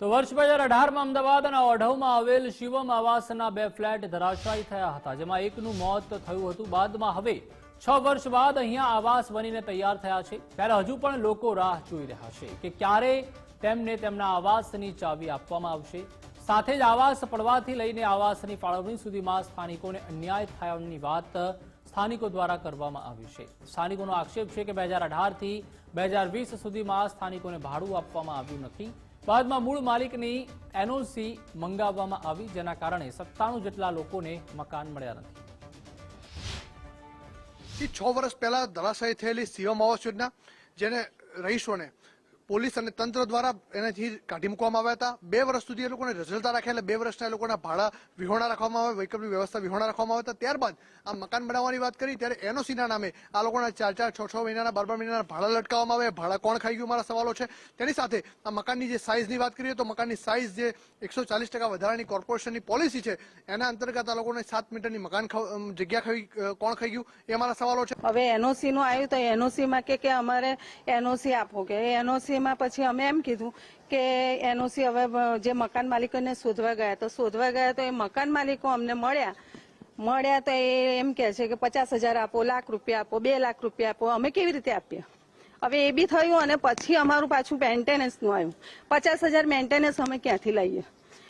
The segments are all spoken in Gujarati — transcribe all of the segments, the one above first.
તો વર્ષ બે હજાર અઢારમાં અમદાવાદના ઓઢવમાં આવેલ શિવમ આવાસના બે ફ્લેટ ધરાશાયી થયા હતા, જેમાં એકનું મોત થયું હતું. બાદમાં હવે છ વર્ષ બાદ અહીંયા આવાસ બનીને તૈયાર થયા છે. ત્યારે હજુ પણ લોકો રાહ જોઈ રહ્યા છે કે ક્યારે તેમને તેમના આવાસની ચાવી આપવામાં આવશે. સાથે જ આવાસ પડવાથી લઈને આવાસની ફાળવણી સુધીમાં સ્થાનિકોને અન્યાય થયાની વાત સ્થાનિકો દ્વારા કરવામાં આવી છે. સ્થાનિકોનો આક્ષેપ છે કે બે હજાર અઢારથી બે હજાર વીસ સુધીમાં સ્થાનિકોને ભાડું આપવામાં આવ્યું નથી. બાદમાં મૂળ માલિકની એનઓસી મંગાવવામાં આવી, જેના કારણે સત્તાણું જેટલા લોકોને મકાન મળ્યા નથી. છ વર્ષ પહેલા ધરાશાયી થયેલી સીએમ આવાસ જેને રહીશોને પોલીસ અને તંત્ર દ્વારા એનાથી કાઢી મૂકવામાં આવ્યા હતા. બે વર્ષ સુધી એ લોકોને રઝળતા રાખ્યા એટલે બે વર્ષના એ લોકોના ભાડા વિહોણા રાખવામાં આવે વૈકલ્પની વ્યવસ્થા વિહોણા રાખવામાં આવ્યા હતા. ત્યારબાદ આ મકાન બનાવવાની વાત કરી, ત્યારે એનઓસીના નામે આ લોકોના ચાર ચાર છ છ મહિનાના, બાર બાર મહિનાના ભાડા લટકાવવામાં આવે ભાડા કોણ ખાઈ ગયું મારા સવાલો છે. તેની સાથે આ મકાનની જે સાઇઝની વાત કરીએ તો મકાનની સાઇઝ જે એકસો ચાલીસ ટકા વધારાની કોર્પોરેશનની પોલિસી છે, એના અંતર્ગત આ લોકોને સાત મીટરની મકાન જગ્યા ખાઈ કોણ ખાઈ ગયું એ મારા સવાલો છે. હવે એનઓસી નું આવ્યું તો એનઓસી માં કે કે અમારે એનઓસી આપો કે? એનઓસી માં પછી અમે એમ કીધું કે એનઓસી હવે જે મકાન માલિકોને શોધવા ગયા, તો શોધવા ગયા તો એ મકાન માલિકો અમને મળ્યા. મળ્યા તો એ એમ કે છે કે પચાસ હજાર આપો, લાખ રૂપિયા આપો, બે લાખ રૂપિયા આપો, અમે કેવી રીતે આપીએ? હવે એ બી થયું અને પછી અમારું પાછું મેન્ટેનન્સનું આવ્યું. પચાસ હજાર મેન્ટેનન્સ અમે ક્યાંથી લઈએ?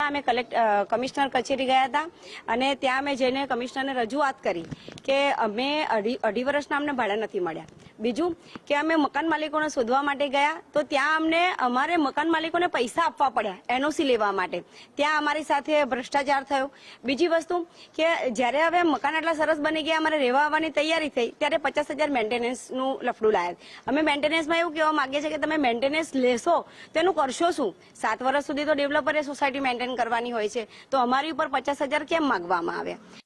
અમે કલેક્ટ કમિશનર કચેરી ગયા હતા અને ત્યાં અમે જઈને કમિશનરને રજૂઆત કરી કે અમે અઢી અઢી વર્ષના અમને ભાડા નથી મળ્યા. બીજું કે અમે મકાન માલિકોને શોધવા માટે ગયા તો ત્યાં અમને, અમારે મકાન માલિકોને પૈસા આપવા પડ્યા એનઓસી લેવા માટે. ત્યાં અમારી સાથે ભ્રષ્ટાચાર થયો. બીજી વસ્તુ કે જ્યારે હવે મકાન આટલા સરસ બની ગયા, અમારે રહેવા આવવાની તૈયારી થઈ, ત્યારે પચાસ હજાર મેન્ટેનન્સનું લફડું લાયા. અમે મેન્ટેનન્સમાં એવું કહેવા માંગે છે કે તમે મેન્ટેનન્સ લેશો તો એનું કરશો શું? સાત વર્ષ સુધી તો ડેવલપરે સોસાયટી મેન્ટેન કરવાની હોય છે. તો અમારી ઉપર પચાસ હજાર કેમ માગવામાં આવ્યા?